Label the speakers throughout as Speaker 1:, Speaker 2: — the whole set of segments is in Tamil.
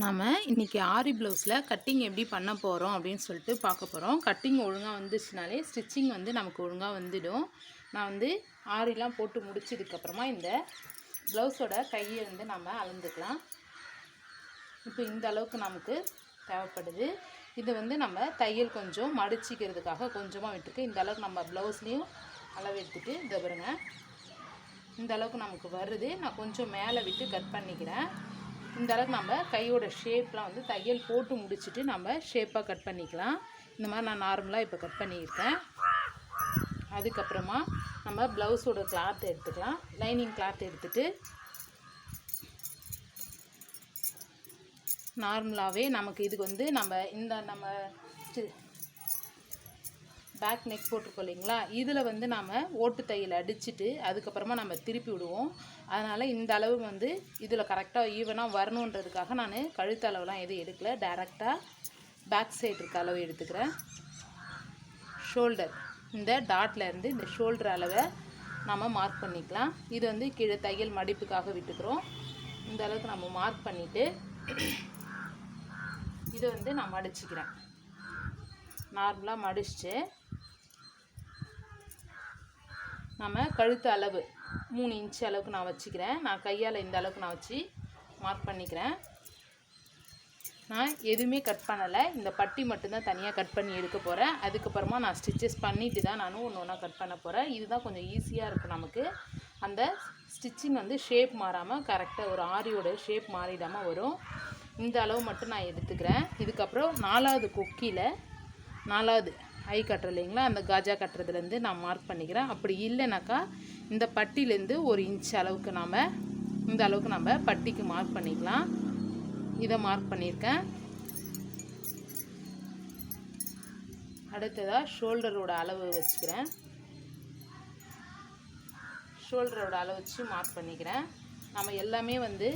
Speaker 1: நாம் இன்றைக்கி ஆரி ப்ளவுஸில் கட்டிங் எப்படி பண்ண போகிறோம் அப்படின்னு சொல்லிட்டு பார்க்க போகிறோம் கட்டிங் ஒழுங்காக வந்துச்சுனாலே ஸ்டிச்சிங் வந்து நமக்கு ஒழுங்காக வந்துடும். நான் வந்து ஆரிலாம் போட்டு முடிச்சதுக்கப்புறமா இந்த ப்ளவுஸோட கையை வந்து நம்ம அளந்துக்கலாம். இப்போ இந்த அளவுக்கு நமக்கு தேவைப்படுது. இது வந்து நம்ம தையல் கொஞ்சம் மடிச்சிக்கிறதுக்காக கொஞ்சமாக விட்டுருக்கு. இந்த அளவுக்கு நம்ம ப்ளவுஸ்லேயும் அளவு எடுத்துகிட்டு இதை பாருங்க. இந்த அளவுக்கு நமக்கு வருது. நான் கொஞ்சம் மேலே விட்டு கட் பண்ணிக்கிறேன். இந்த அளவுக்கு நம்ம கையோட ஷேப்லாம் வந்து தையல் போட்டு முடிச்சுட்டு நம்ம ஷேப்பாக கட் பண்ணிக்கலாம். இந்த மாதிரி நான் நார்மலாக இப்போ கட் பண்ணியிருக்கேன். அதுக்கப்புறமா நம்ம ப்ளவுஸோட கிளாத் எடுத்துக்கலாம். லைனிங் கிளாத் எடுத்துட்டு நார்மலாகவே நமக்கு இதுக்கு வந்து நம்ம இந்த நம்ம பேக் நெக் போட்டிருக்கோம் இல்லைங்களா? இதில் வந்து நாம் ஓட்டு தையல் அடிச்சுட்டு அதுக்கப்புறமா நம்ம திருப்பி விடுவோம். அதனால் இந்த அளவு வந்து இதில் கரெக்டாக ஈவனாக வரணுன்றதுக்காக நான் கழுத்து அளவுலாம் எதுவும் எடுக்கலை. டேரெக்டாக பேக் சைடு இருக்க அளவு எடுத்துக்கிறேன். ஷோல்டர் இந்த டாட்லேருந்து இந்த ஷோல்டர் அளவை நம்ம மார்க் பண்ணிக்கலாம். இது வந்து கீழே தையல் மடிப்புக்காக விட்டுக்கிறோம். இந்த அளவுக்கு நம்ம மார்க் பண்ணிவிட்டு இதை வந்து நான் மடிச்சுக்கிறேன். நார்மலாக மடிச்சுட்டு நம்ம கழுத்து அளவு மூணு இன்ச்சு அளவுக்கு நான் வச்சுக்கிறேன். நான் கையால் இந்த அளவுக்கு நான் வச்சு மார்க் பண்ணிக்கிறேன். நான் எதுவுமே கட் பண்ணலை. இந்த பட்டி மட்டும்தான் தனியாக கட் பண்ணி எடுக்க போகிறேன் அதுக்கப்புறமா நான் ஸ்டிச்சஸ் பண்ணிவிட்டு தான் நானும் ஒன்று ஒன்றா கட் பண்ண போகிறேன் இதுதான் கொஞ்சம் ஈஸியாக இருக்கும் நமக்கு. அந்த ஸ்டிச்சிங் வந்து ஷேப் மாறாமல் கரெக்டாக ஒரு ஆரியோட ஷேப் மாறிடாமல் வரும். இந்த அளவு மட்டும் நான் எடுத்துக்கிறேன். இதுக்கப்புறம் நாலாவது கொக்கியில் நாலாவது ஐ கட்டுற இல்லைங்களா? அந்த காஜா கட்டுறதுலேருந்து நான் மார்க் பண்ணிக்கிறேன். அப்படி இல்லைனாக்கா இந்த பட்டிலேருந்து ஒரு இன்ச் அளவுக்கு நாம் இந்த அளவுக்கு நம்ம பட்டிக்கு மார்க் பண்ணிக்கலாம். இதை மார்க் பண்ணியிருக்கேன். அடுத்ததாக ஷோல்டரோட அளவு வச்சுக்கிறேன். ஷோல்டரோட அளவு வச்சு மார்க் பண்ணிக்கிறேன். நம்ம எல்லாமே வந்து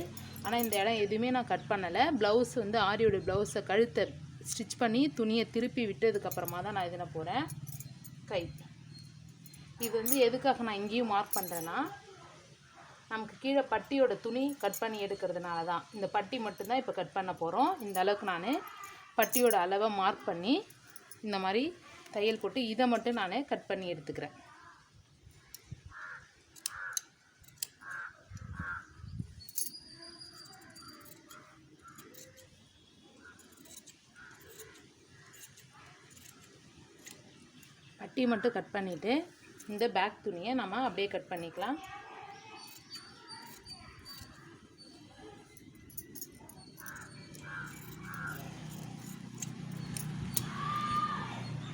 Speaker 1: ஆனால் இந்த இடம் எதுவுமே நான் கட் பண்ணலை. ப்ளவுஸ் வந்து ஆரியோட ப்ளவுஸை கழுத்தை ஸ்டிச் பண்ணி துணியை திருப்பி விட்டதுக்கப்புறமா தான் நான் இதில் போகிறேன் கை. இது வந்து எதுக்காக நான் இங்கேயும் மார்க் பண்ணுறேன்னா நமக்கு கீழே பட்டியோட துணி கட் பண்ணி எடுக்கிறதுனால தான். இந்த பட்டி மட்டும்தான் இப்போ கட் பண்ண போகிறோம் இந்த அளவுக்கு நான் பட்டியோட அளவை மார்க் பண்ணி இந்த மாதிரி தையல் போட்டு இதை மட்டும் நான் கட் பண்ணி எடுத்துக்கிறேன். குட்டி மட்டும் கட் பண்ணிவிட்டு இந்த பேக் துணியை நம்ம அப்படியே கட் பண்ணிக்கலாம்.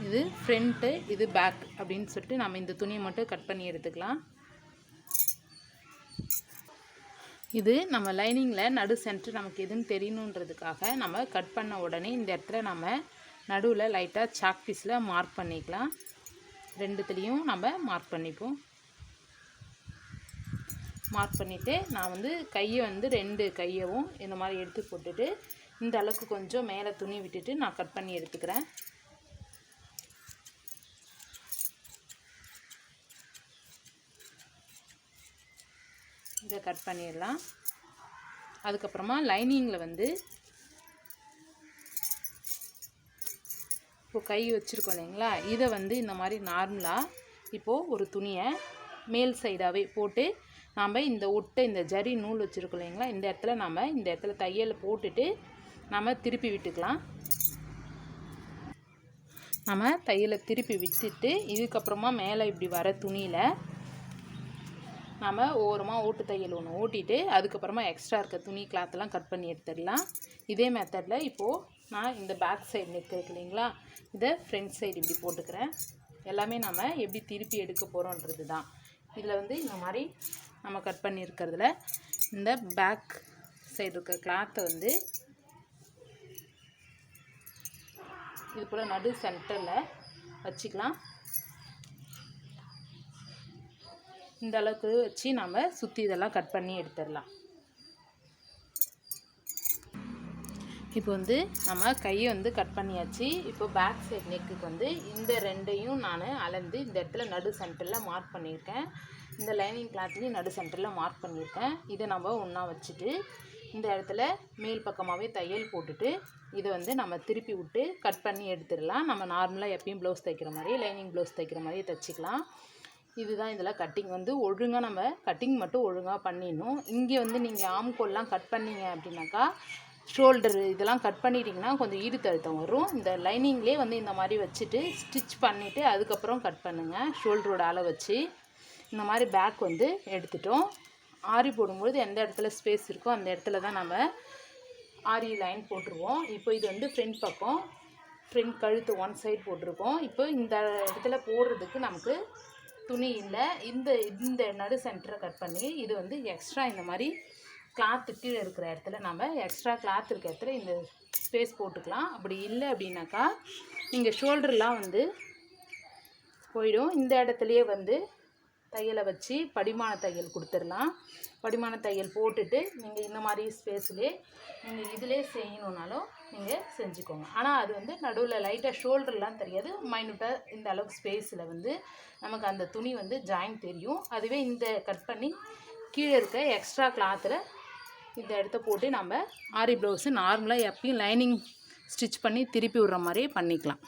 Speaker 1: இது ஃப்ரண்ட்டு இது பேக் அப்படின்னு சொல்லிட்டு நம்ம இந்த துணியை மட்டும் கட் பண்ணி எடுத்துக்கலாம். இது நம்ம லைனிங்கில் நடு சென்ட்ரு நமக்கு எதுன்னு தெரியணுன்றதுக்காக நம்ம கட் பண்ண உடனே இந்த இடத்துல நம்ம நடுவில் லைட்டாக சாக் பீஸில் மார்க் பண்ணிக்கலாம். ரெண்டுத்துலேயும் நம்ம மார்க் பண்ணிப்போம். மார்க் பண்ணிவிட்டு நான் வந்து கையை வந்து ரெண்டு கையவும் இந்த மாதிரி எடுத்து போட்டுட்டு இந்த அளவுக்கு கொஞ்சம் மேலே துணி விட்டுட்டு நான் கட் பண்ணி எடுத்துக்கிறேன். இதை கட் பண்ணிடலாம். அதுக்கப்புறமா லைனிங்கில் வந்து இப்போ கை வச்சுருக்கோம் இல்லைங்களா? இதை வந்து இந்த மாதிரி நார்மலாக இப்போது ஒரு துணியை மேல் சைடாகவே போட்டு நாம் இந்த ஒட்டை இந்த ஜரி நூல் வச்சுருக்கோம் இல்லைங்களா? இந்த இடத்துல நம்ம இந்த இடத்துல தையல் போட்டுட்டு நம்ம திருப்பி விட்டுக்கலாம். நம்ம தையலை திருப்பி விட்டுட்டு இதுக்கப்புறமா மேலே இப்படி வர துணியில் நம்ம ஓரமாக ஓட்டு தையல் ஒன்று ஓட்டிட்டு அதுக்கப்புறமா எக்ஸ்ட்ரா இருக்க துணி கிளாத்தெல்லாம் கட் பண்ணி எடுத்துடலாம். இதே மெத்தடில் இப்போது நான் இந்த பேக் சைடு நெக் இருக்கு இல்லைங்களா இதை ஃப்ரண்ட் சைடு இப்படி போட்டுக்கிறேன். எல்லாமே நம்ம எப்படி திருப்பி எடுக்க போகிறோன்றது தான் இதில் வந்து இந்த மாதிரி நம்ம கட் பண்ணியிருக்கிறதுல இந்த பேக் சைடு இருக்க கிளாத்தை வந்து இது போல் நடு சென்டரில் வச்சுக்கலாம். இந்த அளவுக்கு வச்சு நம்ம சுற்றி இதெல்லாம் கட் பண்ணி எடுத்துடலாம். இப்போ வந்து நம்ம கையை வந்து கட் பண்ணியாச்சு. இப்போ பேக் சைட் நெக்குக்கு வந்து இந்த ரெண்டையும் நான் அளந்து இந்த இடத்துல நடு சென்டரில் மார்க் பண்ணியிருக்கேன். இந்த லைனிங் கிளாத்லேயும் நடு சென்டரில் மார்க் பண்ணியிருக்கேன். இதை நம்ம ஒன்றா வச்சுட்டு இந்த இடத்துல மேல் பக்கமாகவே தையல் போட்டுட்டு இதை வந்து நம்ம திருப்பி விட்டு கட் பண்ணி எடுத்துடலாம். நம்ம நார்மலாக எப்பயும் ப்ளவுஸ் தைக்கிற மாதிரி லைனிங் ப்ளவுஸ் தைக்கிற மாதிரி தைச்சிக்கலாம். இதுதான் இதில் கட்டிங் வந்து ஒழுங்காக நம்ம கட்டிங் மட்டும் ஒழுங்காக பண்ணிடணும். இங்கே வந்து நீங்கள் ஆம்கோல்லாம் கட் பண்ணிங்க அப்படின்னாக்கா ஷோல்டர் இதெல்லாம் கட் பண்ணிட்டீங்கன்னா கொஞ்சம் ஈடுத்தழுத்தம் வரும். இந்த லைனிங்லேயே வந்து இந்த மாதிரி வச்சுட்டு ஸ்டிச் பண்ணிவிட்டு அதுக்கப்புறம் கட் பண்ணுங்கள் ஷோல்டரோட அளவு வச்சு இந்த மாதிரி பேக் வந்து எடுத்துட்டோம். ஆரி போடும்பொழுது எந்த இடத்துல ஸ்பேஸ் இருக்கோ அந்த இடத்துல தான் நம்ம ஆரி லைன் போட்டுருவோம். இப்போ இது வந்து ஃப்ரண்ட் பக்கம். ஃப்ரண்ட் கழுத்து ஒன் சைடு போட்டிருக்கோம். இப்போ இந்த இடத்துல போடுறதுக்கு நமக்கு துணி இல்லை. இந்த இந்த நடு சென்டரை கட் பண்ணி இது வந்து எக்ஸ்ட்ரா இந்த மாதிரி கிளாத்து கீழே இருக்கிற இடத்துல நம்ம எக்ஸ்ட்ரா கிளாத் இருக்கிற இடத்துல இந்த ஸ்பேஸ் போட்டுக்கலாம். அப்படி இல்லை அப்படின்னாக்கா நீங்கள் ஷோல்டர்லாம் வந்து போயிடும். இந்த இடத்துலையே வந்து தையலை வச்சு படிமான தையல் கொடுத்துடலாம். படிமான தையல் போட்டுட்டு நீங்கள் இந்த மாதிரி ஸ்பேஸ்லே நீங்கள் இதிலே செய்யணுன்னாலும் நீங்கள் செஞ்சுக்கோங்க. ஆனால் அது வந்து நடுவில் லைட்டாக ஷோல்டர்லாம் தெரியாது. மைனூட்டாக இந்த அளவுக்கு ஸ்பேஸில் வந்து நமக்கு அந்த துணி வந்து ஜாயின் தெரியும். அதுவே இந்த கட் பண்ணி கீழே இருக்க எக்ஸ்ட்ரா கிளாத்தில் இந்த இடத்த போட்டு நம்ம ஆரி ப்ளவுஸு நார்மலாக எப்பயும் லைனிங் ஸ்டிச் பண்ணி திருப்பி விடுற மாதிரி பண்ணிக்கலாம்.